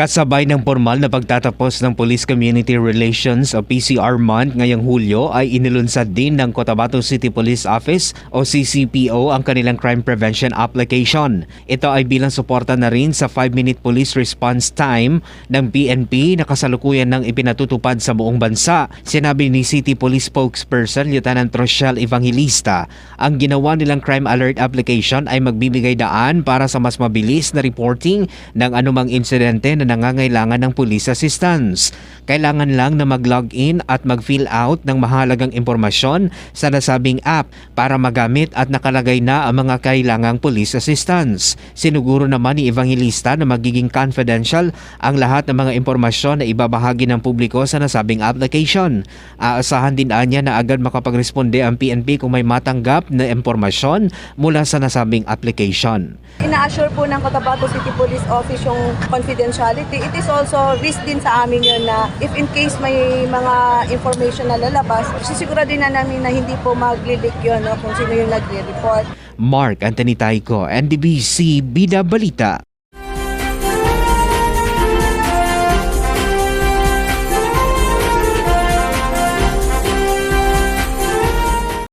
Kasabay ng formal na pagtatapos ng Police Community Relations o PCR Month ngayong Hulyo ay inilunsad din ng Cotabato City Police Office o CCPO ang kanilang crime prevention application. Ito ay bilang suporta na rin sa 5-minute police response time ng PNP na kasalukuyan ng ipinatutupad sa buong bansa. Sinabi ni City Police Spokesperson Lieutenant Rochelle Evangelista, ang ginawa nilang crime alert application ay magbibigay daan para sa mas mabilis na reporting ng anumang insidente na nangangailangan ng police assistance. Kailangan lang na mag-log in at mag-fill out ng mahalagang impormasyon sa nasabing app para magamit at nakalagay na ang mga kailangang police assistance. Sinuguro naman ni Evangelista na magiging confidential ang lahat ng mga impormasyon na ibabahagi ng publiko sa nasabing application. Aasahan din anya na agad makapagresponde ang PNP kung may matanggap na impormasyon mula sa nasabing application. Ina-assure po ng Cotabato City Police Office yung confidentiality. It is also risk din sa amin yun na if in case may mga information na lalabas, sisiguro din na namin na hindi po mag-leak yun no, kung sino yung nagre-report. Mark Anthony Taiko, NDBC Bida Balita.